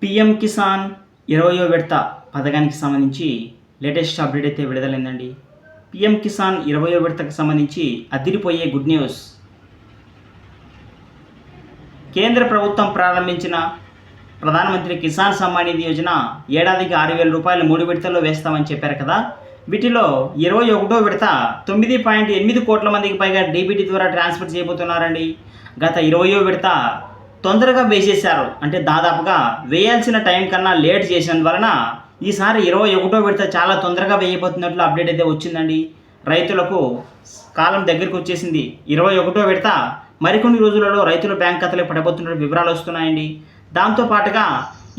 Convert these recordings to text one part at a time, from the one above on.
PM Kisan ఇరవయో విడత పథకానికి సంబంధించి లేటెస్ట్ అప్డేట్ అయితే విడుదలైందండి. పిఎం కిసాన్ ఇరవయో విడతకు సంబంధించి అదిరిపోయే గుడ్ న్యూస్. కేంద్ర ప్రభుత్వం ప్రారంభించిన ప్రధానమంత్రి కిసాన్ సమ్మాన్ నిధి యోజన ఏడాదికి ఆరు వేల రూపాయలు మూడు విడతల్లో వేస్తామని చెప్పారు కదా. వీటిలో ఇరవై ఒకటో విడత తొమ్మిది పాయింట్ ఎనిమిది కోట్ల మందికి పైగా డీబీటీ ద్వారా ట్రాన్స్ఫర్ చేయబోతున్నారండి. గత ఇరవయో విడత తొందరగా వేసేశారు. అంటే దాదాపుగా వేయాల్సిన టైం కన్నా లేట్ చేసినందువలన ఈసారి ఇరవై ఒకటో విడత చాలా తొందరగా వేయబోతున్నట్లు అప్డేట్ అయితే వచ్చిందండి. రైతులకు కాలం దగ్గరికి వచ్చేసింది. ఇరవై ఒకటో విడత మరికొన్ని రోజులలో రైతుల బ్యాంక్ ఖాతాలో పడబోతున్న వివరాలు వస్తున్నాయండి. దాంతో పాటుగా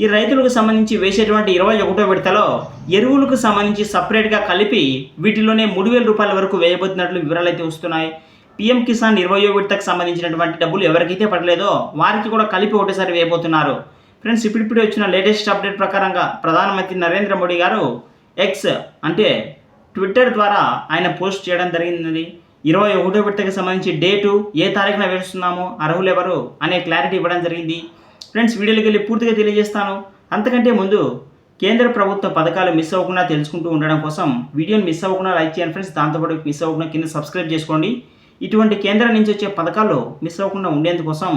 ఈ రైతులకు సంబంధించి వేసేటువంటి ఇరవై ఒకటో విడతలో ఎరువులకు సంబంధించి సపరేట్గా కలిపి వీటిలోనే మూడు వేల రూపాయల వరకు వేయబోతున్నట్లు వివరాలు అయితే వస్తున్నాయి. పిఎం కిసాన్ ఇరవయో విడతకు సంబంధించినటువంటి డబ్బులు ఎవరికైతే పడలేదో వారికి కూడా కలిపి ఒకటేసారి వేయబోతున్నారు. ఫ్రెండ్స్ ఇప్పుడిప్పుడే వచ్చిన లేటెస్ట్ అప్డేట్ ప్రకారంగా ప్రధానమంత్రి నరేంద్ర మోడీ గారు ఎక్స్ అంటే ట్విట్టర్ ద్వారా ఆయన పోస్ట్ చేయడం జరిగింది. ఇరవై ఒకటో విడతకి సంబంధించి డేటు ఏ తారీఖున వేస్తున్నామో అర్హులు ఎవరు అనే క్లారిటీ ఇవ్వడం జరిగింది. ఫ్రెండ్స్ వీడియోకి వెళ్ళి పూర్తిగా తెలియజేస్తాను. అంతకంటే ముందు కేంద్ర ప్రభుత్వ పథకాలు మిస్ అవ్వకుండా తెలుసుకుంటూ ఉండడం కోసం వీడియోని మిస్ అవ్వకుండా లైక్ చేయండి. ఫ్రెండ్స్ దాంతోపాటు మిస్ అవ్వకుండా కింద సబ్స్క్రైబ్ చేసుకోండి. ఇటువంటి కేంద్రం నుంచి వచ్చే పథకాలు మిస్ అవ్వకుండా ఉండేందుకోసం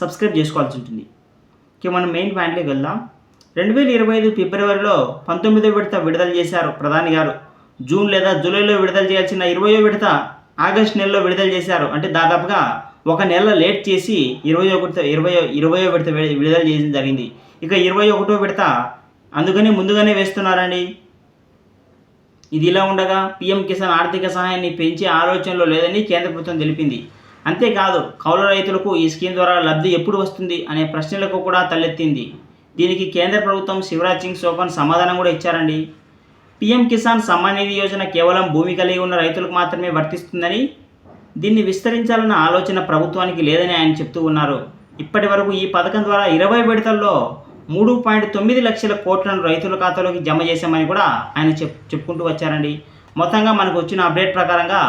సబ్స్క్రైబ్ చేసుకోవాల్సి ఉంటుంది. ఇక మనం మెయిన్ పాయింట్లోకి వెళ్దాం. రెండు వేల ఇరవై ఐదు ఫిబ్రవరిలో పంతొమ్మిదో విడత విడుదల చేశారు ప్రధాని గారు. జూన్ లేదా జూలైలో విడుదల చేయాల్సిన ఇరవయో విడత ఆగస్ట్ నెలలో విడుదల చేశారు. అంటే దాదాపుగా ఒక నెల లేట్ చేసి ఇరవై ఒకటి ఇరవై ఇరవయో విడత విడుదల చేయడం జరిగింది. ఇక ఇరవై ఒకటో విడత అందుకని ముందుగానే వేస్తున్నారండి. ఇది ఇలా ఉండగా పీఎం కిసాన్ ఆర్థిక సహాయాన్ని పెంచే ఆలోచనలో లేదని కేంద్ర ప్రభుత్వం తెలిపింది. అంతేకాదు కౌలు రైతులకు ఈ స్కీమ్ ద్వారా లబ్ధి ఎప్పుడు వస్తుంది అనే ప్రశ్నలకు కూడా తలెత్తింది. దీనికి కేంద్ర ప్రభుత్వం శివరాజ్ సింగ్ చౌహాన్ సమాధానం కూడా ఇచ్చారండి. పీఎం కిసాన్ సమ్మాన్ నిధి యోజన కేవలం భూమి కలిగి ఉన్న రైతులకు మాత్రమే వర్తిస్తుందని దీన్ని విస్తరించాలన్న ఆలోచన ప్రభుత్వానికి లేదని ఆయన చెప్తూ ఉన్నారు. ఇప్పటి వరకు ఈ పథకం ద్వారా ఇరవై విడతల్లో మూడు పాయింట్ తొమ్మిది లక్షల కోట్లను రైతుల ఖాతాలోకి జమ చేశామని కూడా ఆయన చెప్ చెప్పుకుంటూ వచ్చారండి. మొత్తంగా మనకు వచ్చిన అప్డేట్ ప్రకారంగా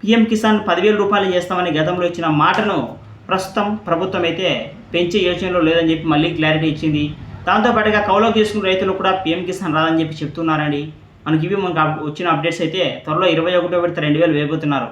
పీఎం కిసాన్ పదివేల రూపాయలు చేస్తామని గతంలో ఇచ్చిన మాటను ప్రస్తుతం ప్రభుత్వం అయితే పెంచే యోచనలో లేదని చెప్పి మళ్ళీ క్లారిటీ ఇచ్చింది. దాంతోపాటుగా కౌలుకు తీసుకున్న రైతులు కూడా పిఎం కిసాన్ రాదని చెప్పి చెప్తున్నారండి. మనకి ఇవి మనకు వచ్చిన అప్డేట్స్ అయితే త్వరలో ఇరవై ఒకటో విడత రెండు వేలు వేయబోతున్నారు.